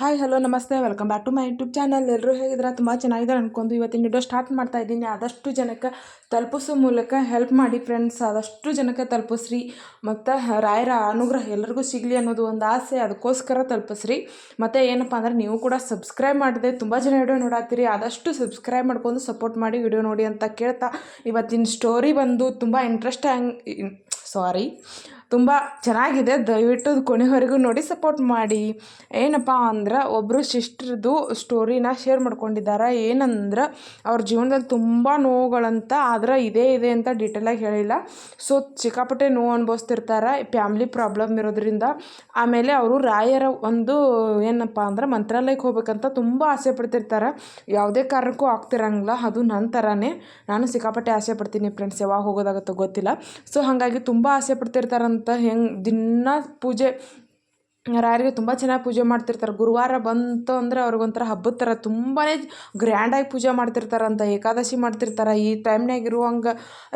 Hi hello ನಮಸ್ತೆ. Welcome back to my YouTube channel ಎಲ್ಲರೂ ಹೇಗಿದ್ರೆ ತುಂಬ ಚೆನ್ನಾಗಿದ್ದಾರೆ ಅನ್ಕೊಂಡು ಇವತ್ತಿನ ವಿಡಿಯೋ ಸ್ಟಾರ್ಟ್ ಮಾಡ್ತಾ ಇದ್ದೀನಿ. ಆದಷ್ಟು ಜನಕ್ಕೆ ತಲುಪಿಸೋ ಮೂಲಕ ಹೆಲ್ಪ್ ಮಾಡಿ ಫ್ರೆಂಡ್ಸ್ ಆದಷ್ಟು ಜನಕ್ಕೆ ತಲುಪಿಸ್ರಿ. ಮತ್ತು ರಾಯರ ಅನುಗ್ರಹ ಎಲ್ಲರಿಗೂ ಸಿಗಲಿ ಅನ್ನೋದು ಒಂದು ಆಸೆ. ಅದಕ್ಕೋಸ್ಕರ ತಲುಪಿಸ್ರಿ. ಮತ್ತು ಏನಪ್ಪ ಅಂದ್ರೆ ನೀವು ಕೂಡ ಸಬ್ಸ್ಕ್ರೈಬ್ ಮಾಡಿದೆ ತುಂಬ ಜನ ವಿಡಿಯೋ ನೋಡಾತೀರಿ ಆದಷ್ಟು ಸಬ್ಸ್ಕ್ರೈಬ್ ಮಾಡ್ಕೊಂಡು ಸಪೋರ್ಟ್ ಮಾಡಿ ವಿಡಿಯೋ ನೋಡಿ ಅಂತ ಕೇಳ್ತಾ ಇವತ್ತಿನ ಸ್ಟೋರಿ ಬಂದು ತುಂಬ ಇಂಟ್ರೆಸ್ಟ್ ಸಾರಿ ತುಂಬ ಚೆನ್ನಾಗಿದೆ. ದಯವಿಟ್ಟು ಕೊನೆವರೆಗೂ ನೋಡಿ ಸಪೋರ್ಟ್ ಮಾಡಿ. ಏನಪ್ಪ ಅಂದ್ರೆ ಒಬ್ಬರು ಸಿಸ್ಟ್ರದ್ದು ಸ್ಟೋರಿನ ಶೇರ್ ಮಾಡ್ಕೊಂಡಿದ್ದಾರೆ ಏನಂದ್ರೆ ಅವ್ರ ಜೀವನದಲ್ಲಿ ತುಂಬ ನೋವುಗಳಂತ ಆದ್ರೆ ಇದೇ ಇದೆ ಅಂತ ಡೀಟೇಲಾಗಿ ಹೇಳಿಲ್ಲ. ಸೊ ಸಿಕ್ಕಾಪಟ್ಟೆ ನೋವು ಅನುಭವಿಸ್ತಿರ್ತಾರೆ ಫ್ಯಾಮ್ಲಿ ಪ್ರಾಬ್ಲಮ್ ಇರೋದ್ರಿಂದ. ಆಮೇಲೆ ಅವರು ರಾಯರ ಒಂದು ಏನಪ್ಪ ಅಂದ್ರೆ ಮಂತ್ರಾಲಯಕ್ಕೆ ಹೋಗ್ಬೇಕಂತ ತುಂಬ ಆಸೆ ಪಡ್ತಿರ್ತಾರೆ. ಯಾವುದೇ ಕಾರಣಕ್ಕೂ ಆಗ್ತಿರಂಗಿಲ್ಲ, ಅದು ನನ್ನ ಥರನೇ ನಾನು ಸಿಕ್ಕಾಪಟ್ಟೆ ಆಸೆ ಪಡ್ತೀನಿ ಫ್ರೆಂಡ್ಸ್ ಯಾವಾಗ ಹೋಗೋದಾಗತ್ತೋ ಗೊತ್ತಿಲ್ಲ. ಸೊ ಹಾಗಾಗಿ ತುಂಬ ಆಸೆ ಪಡ್ತಿರ್ತಾರಂತ ಹೆಂಗೆ ದಿನಾ ಪೂಜೆ ರಾಯರಿಗೆ ತುಂಬ ಚೆನ್ನಾಗಿ ಪೂಜೆ ಮಾಡ್ತಿರ್ತಾರೆ. ಗುರುವಾರ ಬಂತು ಅಂದರೆ ಅವ್ರಿಗೊಂಥರ ಹಬ್ಬದ ಥರ ತುಂಬಾ ಗ್ರ್ಯಾಂಡಾಗಿ ಪೂಜೆ ಮಾಡ್ತಿರ್ತಾರಂತ ಏಕಾದಶಿ ಮಾಡ್ತಿರ್ತಾರೆ. ಈ ಟೈಮ್ನಾಗ ಇರುವಂಗೆ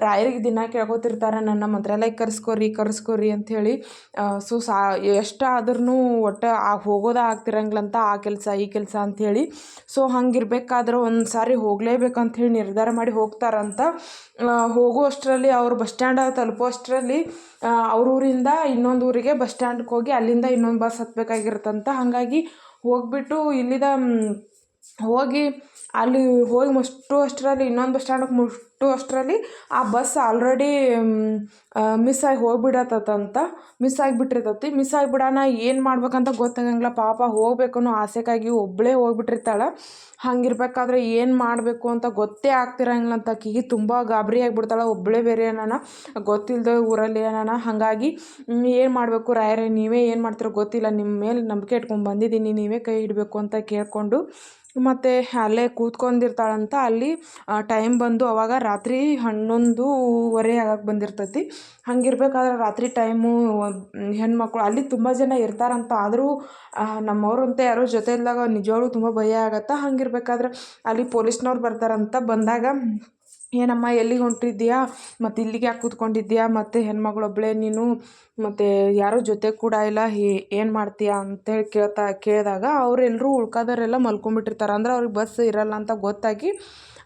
ರಾಯರಿಗೆ ದಿನ ಕೇಳ್ಕೊತಿರ್ತಾರೆ, ನನ್ನ ಮಂತ್ರಾಲಯಕ್ಕೆ ಕರ್ಸ್ಕೊರಿ ಕರ್ಸ್ಕೊರಿ ಅಂಥೇಳಿ ಸೊ ಸಾ ಎಷ್ಟಾದ್ರೂ ಒಟ್ಟು ಆ ಹೋಗೋದೇ ಆಗ್ತಿರಂಗಿಲ್ಲ ಅಂತ ಆ ಕೆಲಸ, ಈ ಕೆಲಸ ಅಂಥೇಳಿ ಸೊ ಹಂಗಿರ್ಬೇಕಾದ್ರೆ ಒಂದು ಸಾರಿ ಹೋಗಲೇಬೇಕಂಥೇಳಿ ನಿರ್ಧಾರ ಮಾಡಿ ಹೋಗ್ತಾರಂತ ಹೋಗುವಷ್ಟರಲ್ಲಿ ಅವರು ಬಸ್ ಸ್ಟ್ಯಾಂಡ್ ತಲುಪುವಷ್ಟರಲ್ಲಿ ಅವ್ರ ಊರಿಂದ ಇನ್ನೊಂದು ಊರಿಗೆ ಬಸ್ ಸ್ಟ್ಯಾಂಡ್ಗೆ ಹೋಗಿ ಅಲ್ಲಿಂದ ಇನ್ನೊಂದು ಬಸ್ ಸತ್ಬೇಕಾಗಿರುತ್ತಂತ. ಹಾಗಾಗಿ ಹೋಗಿಬಿಟ್ಟು ಇಲ್ಲಿದ ಹೋಗಿ ಅಲ್ಲಿ ಹೋಗಿ ಮುಟ್ಟೋ ಅಷ್ಟರಲ್ಲಿ, ಇನ್ನೊಂದು ಬಸ್ ಸ್ಟ್ಯಾಂಡಿಗೆ ಮುಟ್ಟೋ ಅಷ್ಟರಲ್ಲಿ ಆ ಬಸ್ ಆಲ್ರೆಡಿ ಮಿಸ್ ಆಗಿ ಹೋಗ್ಬಿಡತ್ತಂತ. ಮಿಸ್ ಆಗಿಬಿಟ್ಟಿರ್ತತಿ. ಮಿಸ್ ಆಗಿಬಿಡೋಣ ಏನು ಮಾಡ್ಬೇಕಂತ ಗೊತ್ತಾಗಂಗಿಲ್ಲ. ಪಾಪ ಹೋಗ್ಬೇಕು ಅನ್ನೋ ಆಸೆಗಾಗಿ ಒಬ್ಬಳೇ ಹೋಗ್ಬಿಟ್ಟಿರ್ತಾಳೆ. ಹಂಗಿರ್ಬೇಕಾದ್ರೆ ಏನು ಮಾಡಬೇಕು ಅಂತ ಗೊತ್ತೇ ಆಗ್ತಿರಂಗಿಲ್ಲ ಅಂತ ಆಕಿಗೆ ತುಂಬ ಗಾಬರಿ ಆಗಿಬಿಡ್ತಾಳೆ. ಒಬ್ಬಳೇ ಬೇರೆ ಏನಾನ ಗೊತ್ತಿಲ್ಲದೆ ಊರಲ್ಲಿ ಏನಾನ ಹಾಗಾಗಿ ಏನು ಮಾಡಬೇಕು? ರಾಯರೇ, ನೀವೇ ಏನು ಮಾಡ್ತೀರೋ ಗೊತ್ತಿಲ್ಲ. ನಿಮ್ಮ ಮೇಲೆ ನಂಬಿಕೆ ಇಟ್ಕೊಂಡು ಬಂದಿದ್ದೀನಿ. ನೀವೇ ಕೈ ಹಿಡಬೇಕು ಅಂತ ಕೇಳಿಕೊಂಡು ಮತ್ತು ಅಲ್ಲೇ ಕೂತ್ಕೊಂಡಿರ್ತಾಳಂತ ಅಲ್ಲಿ ಟೈಮ್ ಬಂದು ಅವಾಗ ರಾತ್ರಿ ಹನ್ನೊಂದೂವರೆ ಆಗಕ್ಕೆ ಬಂದಿರ್ತೈತಿ. ಹಾಗಿರ್ಬೇಕಾದ್ರೆ ರಾತ್ರಿ ಟೈಮು ಹೆಣ್ಮಕ್ಳು ಅಲ್ಲಿ ತುಂಬ ಜನ ಇರ್ತಾರಂತ. ಆದರೂ ನಮ್ಮವರಂತೆ ಯಾರೋ ಜೊತೆ ಇದ್ದಾಗ ನಿಜವಾಗ್ಲೂ ತುಂಬ ಭಯ ಆಗತ್ತೆ. ಹಾಗಿರ್ಬೇಕಾದ್ರೆ ಅಲ್ಲಿ ಪೊಲೀಸ್ನವ್ರು ಬರ್ತಾರಂತ ಬಂದಾಗ ಏನಮ್ಮ, ಎಲ್ಲಿಗೆ ಹೊಂಟಿದ್ದೀಯಾ ಮತ್ತು ಇಲ್ಲಿಗೆ ಯಾಕೆ ಕೂತ್ಕೊಂಡಿದ್ದೀಯಾ ಮತ್ತು ಹೆಣ್ಮಗಳೊಬ್ಬಳೇ ನೀನು ಮತ್ತು ಯಾರೂ ಜೊತೆ ಕೂಡ ಇಲ್ಲ ಏನು ಮಾಡ್ತೀಯಾ ಅಂತೇಳಿ ಕೇಳ್ತಾ ಕೇಳಿದಾಗ ಅವರೆಲ್ಲರೂ ಉಳ್ಕದವರೆಲ್ಲ ಮಲ್ಕೊಂಬಿಟ್ಟಿರ್ತಾರೆ. ಅಂದ್ರೆ ಅವ್ರಿಗೆ ಬಸ್ ಇರಲ್ಲ ಅಂತ ಗೊತ್ತಾಗಿ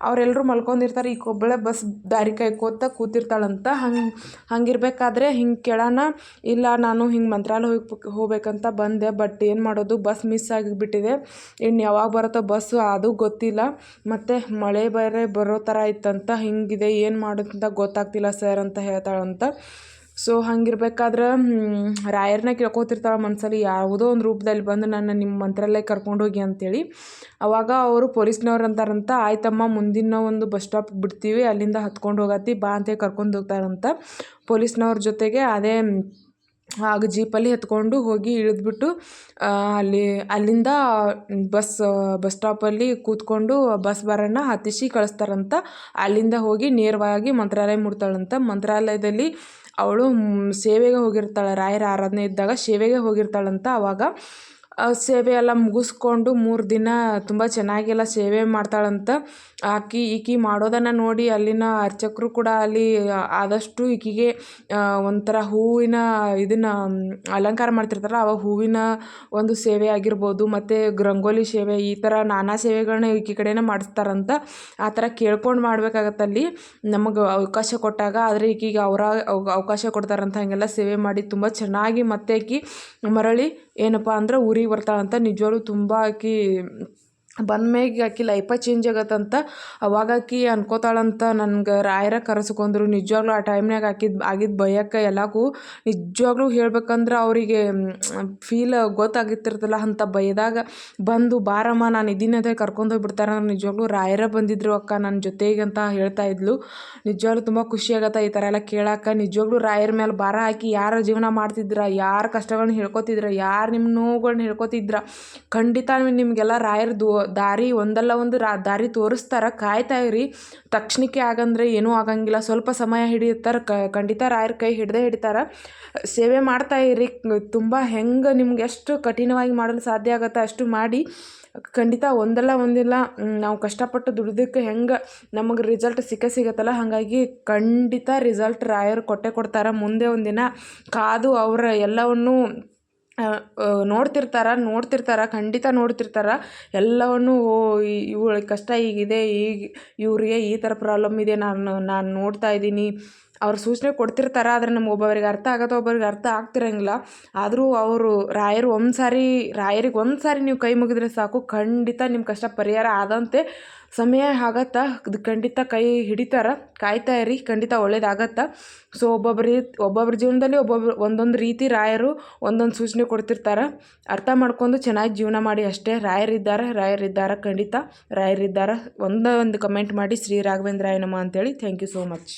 ಅವರೆಲ್ಲರೂ ಮಲ್ಕೊಂಡಿರ್ತಾರೆ, ಈ ಒಬ್ಬಳೆ ಬಸ್ ದಾರಿ ಕಾಯ್ಕೋತ ಕೂತಿರ್ತಾಳಂತ ಹಂಗೆ, ಹಂಗಿರ್ಬೇಕಾದ್ರೆ ಹಿಂಗೆ ಕೇಳೋಣ. ಇಲ್ಲ, ನಾನು ಹಿಂಗೆ ಮಂತ್ರಾಲಯ ಹೋಗಿ ಹೋಗ್ಬೇಕಂತ ಬಂದೆ, ಬಟ್ ಏನು ಮಾಡೋದು, ಬಸ್ ಮಿಸ್ ಆಗಿಬಿಟ್ಟಿದೆ. ಇನ್ನು ಯಾವಾಗ ಬರುತ್ತೋ ಬಸ್ಸು ಅದು ಗೊತ್ತಿಲ್ಲ. ಮತ್ತು ಮಳೆ ಬೇರೆ ಬರೋ ಥರ ಇತ್ತಂತ ಹಿಂಗಿದೆ, ಏನು ಮಾಡೋದಂತ ಗೊತ್ತಾಗ್ತಿಲ್ಲ ಸರ್ ಅಂತ ಹೇಳ್ತಾಳಂತ. ಸೊ ಹಂಗಿರ್ಬೇಕಾದ್ರೆ ರಾಯರ್ನ ಕೇಳ್ಕೊತಿರ್ತಾಳೆ ಮನಸ್ಸಲ್ಲಿ ಯಾವುದೋ ಒಂದು ರೂಪದಲ್ಲಿ ಬಂದು ನನ್ನ ನಿಮ್ಮ ಮಂತ್ರಾಲಯಕ್ಕೆ ಕರ್ಕೊಂಡೋಗಿ ಅಂಥೇಳಿ ಅವಾಗ ಅವರು ಪೊಲೀಸ್ನವ್ರು ಅಂತಾರಂತ, ಆಯ್ತಮ್ಮ, ಮುಂದಿನ ಒಂದು ಬಸ್ ಸ್ಟಾಪ್ ಬಿಡ್ತೀವಿ, ಅಲ್ಲಿಂದ ಹತ್ಕೊಂಡು ಹೋಗತ್ತಿ, ಬಾ ಅಂತೇಳಿ ಕರ್ಕೊಂಡು ಹೋಗ್ತಾರಂತ. ಪೊಲೀಸ್ನವ್ರ ಜೊತೆಗೆ ಅದೇ ಆಗ ಜೀಪಲ್ಲಿ ಹತ್ಕೊಂಡು ಹೋಗಿ ಇಳಿದ್ಬಿಟ್ಟು ಅಲ್ಲಿ, ಅಲ್ಲಿಂದ ಬಸ್ ಬಸ್ ಸ್ಟಾಪಲ್ಲಿ ಕೂತ್ಕೊಂಡು ಬಸ್ ಬರೋಣ ಹತ್ತಿಸಿ ಕಳಿಸ್ತಾರಂತ. ಅಲ್ಲಿಂದ ಹೋಗಿ ನೇರವಾಗಿ ಮಂತ್ರಾಲಯ ಮುಡ್ತಾಳಂತ ಮಂತ್ರಾಲಯದಲ್ಲಿ ಅವಳು ಸೇವೆಗೆ ಹೋಗಿರ್ತಾಳೆ. ರಾಯರ ಆರಾಧನೆ ಇದ್ದಾಗ ಸೇವೆಗೆ ಹೋಗಿರ್ತಾಳಂತ. ಆವಾಗ ಸೇವೆ ಎಲ್ಲ ಮುಗಿಸ್ಕೊಂಡು ಮೂರು ದಿನ ತುಂಬ ಚೆನ್ನಾಗೆಲ್ಲ ಸೇವೆ ಮಾಡ್ತಾಳಂತ. ಆಕಿ, ಈಕೆ ಮಾಡೋದನ್ನು ನೋಡಿ ಅಲ್ಲಿನ ಅರ್ಚಕರು ಕೂಡ ಅಲ್ಲಿ ಆದಷ್ಟು ಈಕೆಗೆ ಒಂಥರ ಹೂವಿನ ಇದನ್ನು, ಅಲಂಕಾರ ಮಾಡ್ತಿರ್ತಾರಲ್ಲ ಆವಾಗ ಹೂವಿನ ಒಂದು ಸೇವೆ ಆಗಿರ್ಬೋದು, ಮತ್ತು ರಂಗೋಲಿ ಸೇವೆ, ಈ ಥರ ನಾನಾ ಸೇವೆಗಳನ್ನ ಈಕೆ ಕಡೆನೇ ಮಾಡಿಸ್ತಾರಂತ ಆ ಥರ ಕೇಳ್ಕೊಂಡು ಮಾಡ್ಬೇಕಾಗತ್ತೆ ನಮಗೆ ಅವಕಾಶ ಕೊಟ್ಟಾಗ ಆದರೆ ಈಕೆಗೆ ಅವರ ಅವಕಾಶ ಕೊಡ್ತಾರಂತ ಹಾಗೆಲ್ಲ ಸೇವೆ ಮಾಡಿ ತುಂಬ ಚೆನ್ನಾಗಿ ಮತ್ತೆ ಆಕಿ ಮರಳಿ ಏನಪ್ಪ ಅಂದ್ರೆ ಊರಿಗೆ ಬರ್ತಾಳಂತ ನಿಜವಾಗ್ಲೂ ತುಂಬ ಆಕಿ ಬಂದ್ಮೇಲೆ ಆಕಿ ಲೈಫ ಚೇಂಜ್ ಆಗತ್ತಂತ ಅವಾಗ ಆಕಿ ಅನ್ಕೋತಾಳಂತ ನನ್ಗೆ ರಾಯರ ಕರೆಸ್ಕೊಂಡ್ರು ನಿಜವಾಗ್ಲೂ ಆ ಟೈಮ್ನಾಗ ಹಾಕಿದ್ದು ಆಗಿದ್ದ ಭಯಕ್ಕೆ ಎಲ್ಲಕ್ಕೂ ನಿಜವಾಗ್ಲೂ ಹೇಳ್ಬೇಕಂದ್ರೆ ಅವರಿಗೆ ಫೀಲ್ ಗೊತ್ತಾಗಿತ್ತಿರ್ತಲ್ಲ ಅಂಥ ಭಯದಾಗ ಬಂದು, ಬಾರಮ್ಮ, ನಾನು ಇದೀನಿ ಅಂತ ಕರ್ಕೊಂಡು ಹೋಗ್ಬಿಡ್ತಾರೆ ನಿಜವಾಗ್ಲೂ ರಾಯರ ಬಂದಿದ್ರು ಅಕ್ಕ ನನ್ನ ಜೊತೆಗೆ ಅಂತ ಹೇಳ್ತಾ ಇದ್ಲು. ನಿಜವಾಗ್ಲೂ ತುಂಬ ಖುಷಿಯಾಗತ್ತೆ ಈ ಥರ ಎಲ್ಲ ಕೇಳಕ್ಕೆ. ನಿಜವಾಗ್ಲೂ ರಾಯರ ಮೇಲೆ ಭಾರ ಹಾಕಿ ಯಾರ ಜೀವನ ಮಾಡ್ತಿದ್ರ, ಯಾರ ಕಷ್ಟಗಳನ್ನ ಹೇಳ್ಕೊತಿದ್ರ, ಯಾರು ನಿಮ್ಮ ನೋವುಗಳನ್ನ ಹೇಳ್ಕೊತಿದ್ರ, ಖಂಡಿತ ನಿಮಗೆಲ್ಲ ರಾಯರದು ದಾರಿ ಒಂದಲ್ಲ ಒಂದು ರಾ ದಾರಿ ತೋರಿಸ್ತಾರೆ, ಕಾಯ್ತಾ ಇರಿ. ತಕ್ಷಣಕ್ಕೆ ಆಗಂದ್ರೆ ಏನೂ ಆಗಂಗಿಲ್ಲ. ಸ್ವಲ್ಪ ಸಮಯ ಹಿಡಿಯುತ್ತಾರೆ. ಖಂಡಿತ ರಾಯರ ಕೈ ಹಿಡ್ದೇ ಹಿಡಿತಾರೆ. ಸೇವೆ ಮಾಡ್ತಾ ಇರಿ. ತುಂಬ ಹೆಂಗೆ ನಿಮ್ಗೆ ಎಷ್ಟು ಕಠಿಣವಾಗಿ ಮಾಡಲು ಸಾಧ್ಯ ಆಗುತ್ತೆ ಅಷ್ಟು ಮಾಡಿ. ಖಂಡಿತ ಒಂದಲ್ಲ ಒಂದಿಲ್ಲ ನಾವು ಕಷ್ಟಪಟ್ಟು ದುಡಿದಕ್ಕೆ ಹೆಂಗೆ ನಮಗೆ ರಿಸಲ್ಟ್ ಸಿಕ್ಕ ಸಿಗತ್ತಲ್ಲ, ಹಾಗಾಗಿ ಖಂಡಿತ ರಿಸಲ್ಟ್ ರಾಯರು ಕೊಟ್ಟೆ ಕೊಡ್ತಾರೆ. ಮುಂದೆ ಒಂದಿನ ಕಾದು ಅವರ ಎಲ್ಲವನ್ನೂ ನೋಡ್ತಿರ್ತಾರ, ನೋಡ್ತಿರ್ತಾರೆ, ಖಂಡಿತ ನೋಡ್ತಿರ್ತಾರೆ. ಎಲ್ಲವನ್ನು ಓ ಇವಳ ಕಷ್ಟ ಹೀಗಿದೆ ಈಗ ಇವರಿಗೆ ಈ ಥರ ಪ್ರಾಬ್ಲಮ್ ಇದೆ, ನಾನು ನಾನು ನೋಡ್ತಾ ಇದ್ದೀನಿ. ಅವ್ರು ಸೂಚನೆ ಕೊಡ್ತಿರ್ತಾರೆ, ಆದರೆ ನಮ್ಗೆ ಒಬ್ಬೊಬ್ರಿಗೆ ಅರ್ಥ ಆಗತ್ತೆ ಒಬ್ಬರಿಗೆ ಅರ್ಥ ಆಗ್ತಿರಂಗಿಲ್ಲ. ಆದರೂ ಅವರು ರಾಯರು ಒಂದು ಸಾರಿ, ರಾಯರಿಗೆ ಒಂದು ಸಾರಿ ನೀವು ಕೈ ಮುಗಿದ್ರೆ ಸಾಕು, ಖಂಡಿತ ನಿಮ್ಮ ಕಷ್ಟ ಪರಿಹಾರ ಆದಂತೆ ಸಮಯ ಆಗತ್ತೆ? ಇದು ಖಂಡಿತ ಕೈ ಹಿಡಿತಾರ, ಕಾಯ್ತಾ ಇರಿ, ಖಂಡಿತ ಒಳ್ಳೇದಾಗತ್ತೆ? ಸೊ ಒಬ್ಬೊಬ್ಬರ ಒಬ್ಬೊಬ್ರ ಜೀವನದಲ್ಲಿ ಒಬ್ಬೊಬ್ಬರು ಒಂದೊಂದು ರೀತಿ ರಾಯರು ಒಂದೊಂದು ಸೂಚನೆ ಕೊಡ್ತಿರ್ತಾರೆ. ಅರ್ಥ ಮಾಡ್ಕೊಂಡು ಚೆನ್ನಾಗಿ ಜೀವನ ಮಾಡಿ ಅಷ್ಟೇ. ರಾಯರಿದ್ದಾರೆ ರಾಯರಿದ್ದಾರೆ, ಖಂಡಿತ ರಾಯರಿದ್ದಾರೆ. ಒಂದೇ ಒಂದು ಕಮೆಂಟ್ ಮಾಡಿ ಶ್ರೀ ರಾಘವೇಂದ್ರಾಯ ಅಂತ ಅಂತೇಳಿ. Thank you so much